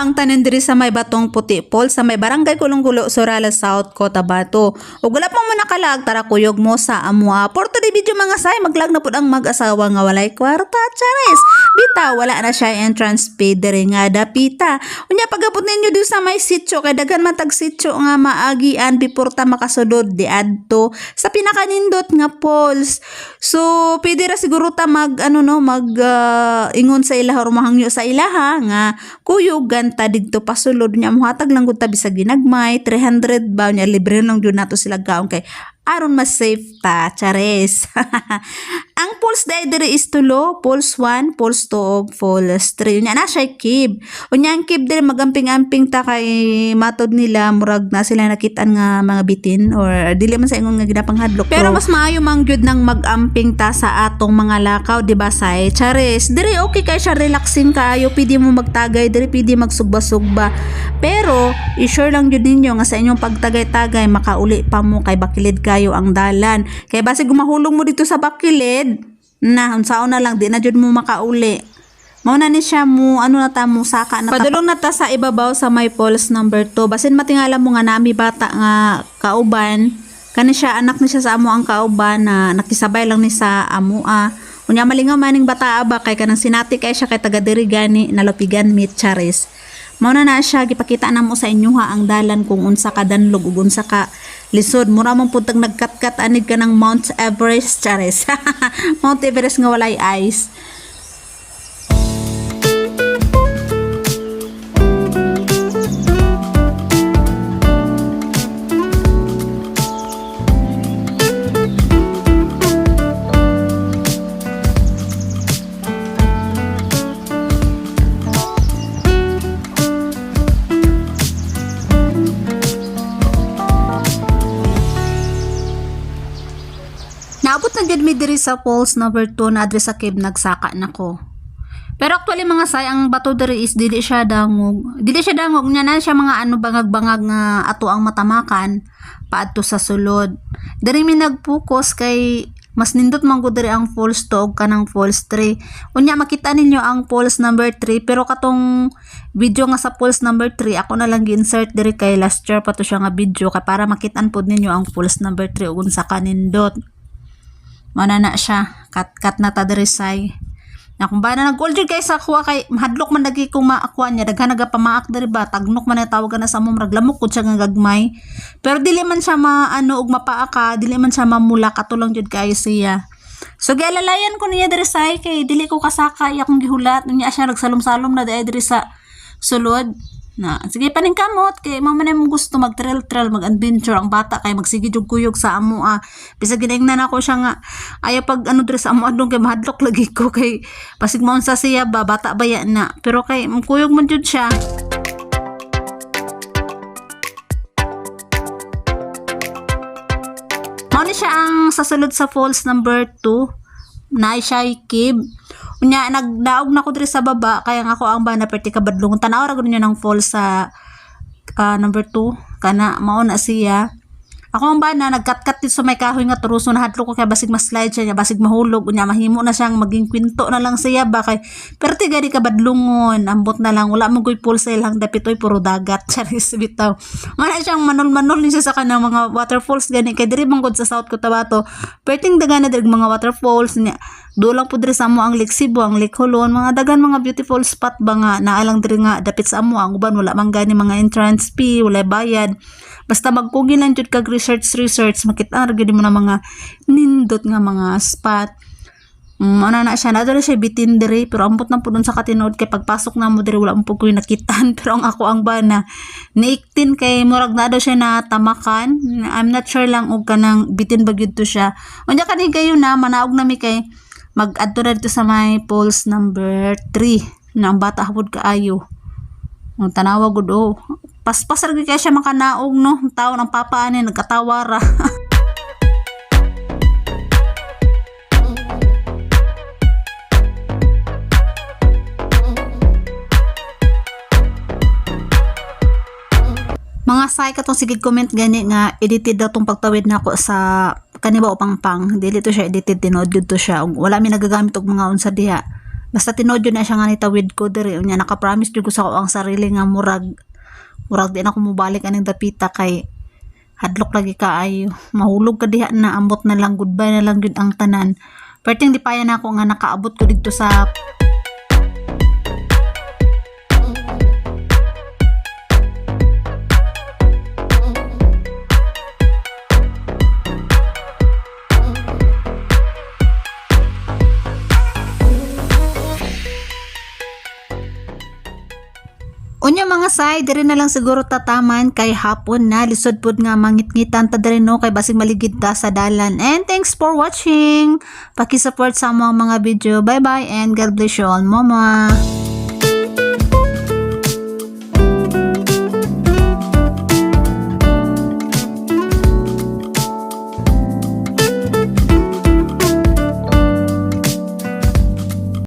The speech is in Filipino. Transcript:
ang tanin diri sa may batong puti pol sa may barangay Kulunggulo, Sorales South, Cotabato. Ug wala pa mo nakalag tara kuyog mo sa amua. Porto di video mga say maglag na pud ang mag-asawa nga walay kwarta chares. Bita wala na siya entrance fee diri nga dapita. Unya pagabot ninyo di sa may sitio kay daghan man tag sitio nga maagian before ta makasudod di adto sa pinakanindot nga pols. So pwede ra siguro ta mag ano no mag ah, ingon sa ilaha or mahangyo sa ilaha nga kuyugan ta didto pasulod nya muhatag lang gud ta ginagmay 300 ba nya libre lang jud nato sila gaon kay aron mas safe ta chares ang pulse day diri is tulo pulse 1 pulse 2 ug pulse 3 nya na siya kib unya ang kib diri magamping-amping ta kay matod nila murag na sila nakitaan nga mga bitin or dili man sa ingon nga ginapanghadlok pero mas maayo mang gyud nang magamping ta sa atong mga lakaw di ba say chares diri okay kay siya relaxing kaayo pwede mo magtagay diri pwede magsugba-sugba. Pero i-sure lang jud ninyo nga sa inyong pagtagay-tagay makauli pa mo kay bakilid kayo ang dalan. Kay basi gumahulog mo dito sa bakilid na unsaon na lang di na jud mo makauli Mao na ni siya mo ano na ta mo saka na Padulong na ta sa ibabaw sa may pulse number 2. Basin matingala mo nga nami bata nga kauban. Kani siya anak ni siya sa amo ang kauban na nakisabay lang ni sa amo ah. Unya malingaw maning bata ba kay kanang sinati kay siya kay taga diri gani nalupigan meet charis. Mao na na siya gipakita na mo sa inyo ha ang dalan kung unsa ka danlog ug unsa ka lisod mura man pud nagkatkat anig ka ng Mount Everest charis. Mount Everest nga walay ice. Naabot na gid mi diri sa falls number 2 na adres sa cave nagsaka nako. Pero actually mga say ang bato diri is dili siya dangog. Dili siya dangog nya na siya mga ano bangag-bangag nga ato ang matamakan paadto sa sulod. Diri mi nagfocus kay mas nindot man gud diri ang falls 2 ug kanang falls 3. Unya makita ninyo ang falls number 3 pero katong video nga sa falls number 3 ako na lang gi-insert diri kay last year pa to siya nga video kay para makitaan pod ninyo ang falls number 3 ug unsa kanindot. Mana na siya. Kat-kat na ta say. Na kung ba na nag-gold jud kay sa kuha kay mahadlok man lagi kung maakuha niya daghan naga pamaak diri ba tagnok man na tawag na sa mo raglamok kung siya nga gagmay. Pero dili man siya maano og mapaaka, dili man siya mamula katulong jud kayo siya. So gialalayan ko niya diri say kay dili ko kasaka iya akong gihulat niya siya nagsalom-salom na diri sa sulod. Na, sige paning kamot kay mao man gusto mag trail trail mag adventure ang bata kay magsige jug kuyog sa amo ah. Bisag giningnan ako siya nga ayaw pag ano diri sa amo adlong kay mahadlok lagi ko kay pasig maun sa siya ba bata ba yan na. Pero kay kuyog man jud siya. Mao siya ang sasulod sa falls number 2 na siya kib. Unya nagdaog na ko diri sa baba kaya nga ako ang bana perti kabadlong tanaw ra niya ng falls sa ah, number 2 kana mao na siya. Ako ang bana nagkatkat dito sa may kahoy nga turuso na hadlo ko kay basig mas slide siya basig mahulog unya mahimo na siyang maging kwinto na lang siya ba kay perti gari kabadlungon ambot na lang wala mo goy pool sa ilang dapitoy puro dagat charis bitaw. Mana siyang manol-manol ni siya sa kanang mga waterfalls gani kay diri bangkod sa South Cotabato. Perting dagan na diri mga waterfalls niya. Dulang po diri sa amo ang Lake Cebu, ang Lake Holon, mga dagan mga beautiful spot ba nga naalang diri nga dapit sa amo ang uban wala man gani mga entrance fee, wala bayad. Basta magkugi lang jud kag research research makita gyud mo na mga nindot nga mga spot. Mm, ano na siya, nadala siya bitin diri, pero ambot na po dun sa katinood kay pagpasok na mo diri, wala mo yung nakitaan, pero ang ako ang bana, niiktin kay murag na siya na tamakan, I'm not sure lang og kanang bitin ba to siya. Unya kani kayo na, manaog na mi kay, mag-adto na dito sa may polls number 3, na ang bata hapod kaayo. Ang tanawa gud oh. Paspas ra gyud kay siya makanaog no. Tao ng papa ani nagkatawa ra. mga say katong sige comment gani nga edited daw tong pagtawid nako sa kaniba upang pang dili to siya edited tinood gyud to siya. Wala mi nagagamit og mga unsa diha. Basta tinodyo na siya nga nitawid ko diri. Unya naka-promise jud ko sa ako ang sarili nga murag murag di na ako mubalik aning dapita kay hadlok lagi kaayo mahulog ka diha na ambot na lang goodbye na lang jud ang tanan. Perting di paya na ako nga nakaabot ko dito sa Unya mga say, diri na lang siguro tataman kay hapon na lisod pud nga mangitngitan ta diri no kay basig maligid ta sa dalan. And thanks for watching. Paki-support sa mga mga video. Bye bye and God bless you all. Mama.